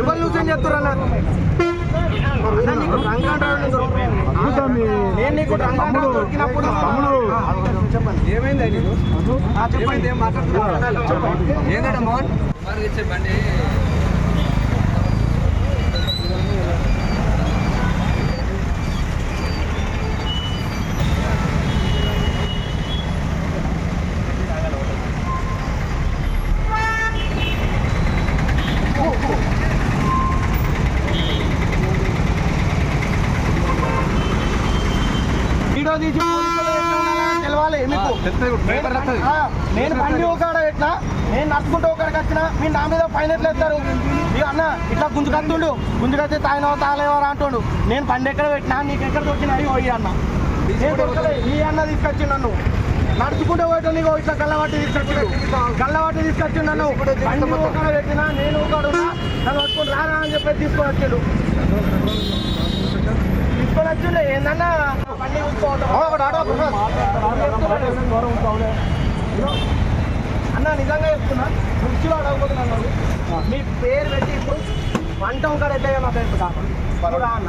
ఎవరు లూజ్ చెప్తారన్నా అన్న. నేను నీకు డ్రైవ్ దొరికినప్పుడు. చెప్పండి ఏమైంది చెప్పండి. ఏం మాట్లాడుతున్నారు? చెప్పండి. ఏంటంటే మోహన్? ఇచ్చే బండి వీడియో తీసి ఎట్లా తెలవాలి మీకు. నేను బండి ఒకడ పెట్టినా నేను నడుచుకుంటూ ఒకడికి వచ్చిన మీరు నా మీద ఫైన్ ఎట్లా ఎత్తారు? ఇక అన్న ఇట్లా గుంజుకత్తుండు గుంజుకత్తే తాగినవా తాగలేవరా అంటుండు. నేను బండి ఎక్కడ పెట్టినా నీకు ఎక్కడ దొరికినా అయ్యి పోయి అన్న. ఈ అన్న తీసుకొచ్చి నన్ను. నడుచుకుంటూ పోయటం నీకు ఇట్లా గల్లవాటి తీసుకొచ్చిండు. గల్లవాటి తీసుకొచ్చిండు నన్ను. బండి ఒకడ పెట్టినా నేను ఒకడు నన్ను పట్టుకొని రారా అని చెప్పి తీసుకొని వచ్చాడు వచ్చిండే ఏందన్నా బండి అన్న నిజంగా చెప్తున్నా కుర్చీలో అడగబోతున్నాను మీ పేరు పెట్టి ఇప్పుడు వంట ఉంటాడు ఎట్లా నా పేరు. రా అన్న.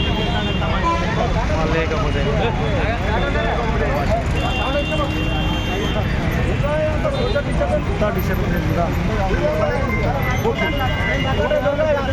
నువ్వు ఎట్లా పట్టుకొస్తావు నా బండి నేను చెప్తున్నా